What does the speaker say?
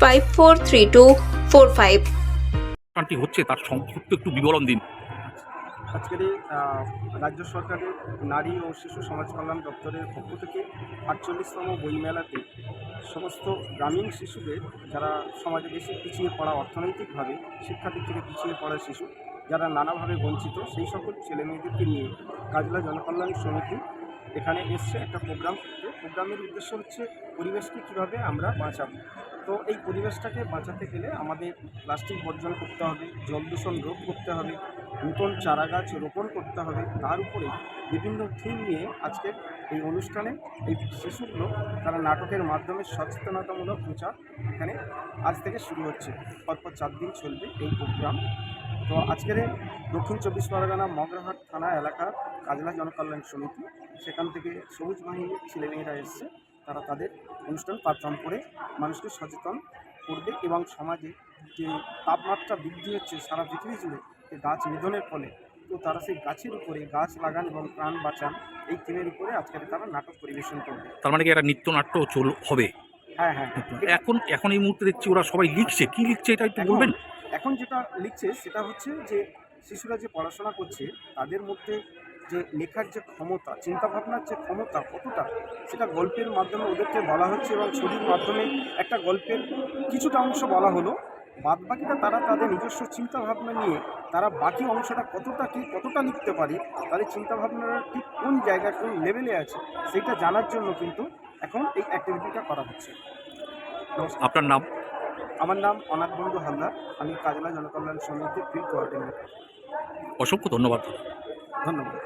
five four three two four five হচ্ছে তার সংক্ষিপ্ত একটু বিবরণ দিন। আজকের এই রাজ্য সরকারের নারী ও শিশু সমাজ কল্যাণ দপ্তরের পক্ষ থেকে আটচল্লিশতম বইমেলাতে সমস্ত গ্রামীণ শিশুদের যারা সমাজে বেশি পিছিয়ে পড়া অর্থনৈতিকভাবে শিক্ষা দিক থেকে পিছিয়ে পড়া শিশু যারা নানাভাবে বঞ্চিত সেই সকল ছেলেমেয়েদেরকে নিয়ে কাজলা জনকল্যাণ সমিতি এখানে এসছে একটা প্রোগ্রাম করতে প্রোগ্রামের উদ্দেশ্য হচ্ছে পরিবেশকে কীভাবে আমরা বাঁচাবো। তো এই পরিবেশটাকে বাঁচাতে গেলে আমাদের প্লাস্টিক বর্জন করতে হবে, জল দূষণ রোধ করতে হবে, নতুন চারা গাছ রোপণ করতে হবে। তার উপরে বিভিন্ন থিম নিয়ে আজকের এই অনুষ্ঠানে এই শিশুগুলো তারা নাটকের মাধ্যমে সচেতনতামূলক প্রচার এখানে আজ থেকে শুরু হচ্ছে। পরপর চার দিন চলবে এই প্রোগ্রাম তো আজকের দক্ষিণ চব্বিশ পরগনা মগরাহাট থানা এলাকার কাজলা জনকল্যাণ সমিতি সেখান থেকে সবুজ বাহিনীর ছেলেমেয়েরা এসছে। তারা তাদের অনুষ্ঠান পারফর্ম করে মানুষকে সচেতন করবে এবং সমাজে যে তাপমাত্রা বৃদ্ধি হচ্ছে সারা পৃথিবী জুড়ে যে গাছ নিধনের ফলে তো তারা সেই গাছের উপরে গাছ লাগান এবং প্রাণ বাঁচান এই থিমের উপরে আজকের তারা নাটক পরিবেশন করবে। তার মানে কি একটা নৃত্যনাট্য চল হবে? হ্যাঁ হ্যাঁ। এখন এখন এই মুহূর্তে দেখছি ওরা সবাই লিখছে। কি লিখছে এটা একটু বলবেন? এখন যেটা লিখছে সেটা হচ্ছে যে শিশুরা যে পড়াশোনা করছে, তাদের মধ্যে যে লেখার যে ক্ষমতা, চিন্তাভাবনার যে ক্ষমতা কতটা, সেটা গল্পের মাধ্যমে ওদেরকে বলা হচ্ছে এবং ছবির মাধ্যমে একটা গল্পের কিছুটা অংশ বলা হলো। বাদ বাকিটা তারা তাদের নিজস্ব চিন্তাভাবনা নিয়ে, তারা বাকি অংশটা কতটা কি, কতটা লিখতে পারে, তাদের চিন্তাভাবনাটা ঠিক কোন জায়গায়, কোন লেভেলে আছে, সেটা জানার জন্য কিন্তু এখন এই অ্যাক্টিভিটিটা করা হচ্ছে। আপনার নাম? আমার নাম অনাথ বন্ধু হালদার। আমি কাজলা জনকল্যাণ সমিতির ফিল্ড কোঅর্ডিনেটর অসংখ্য ধন্যবাদ ধন্যবাদ।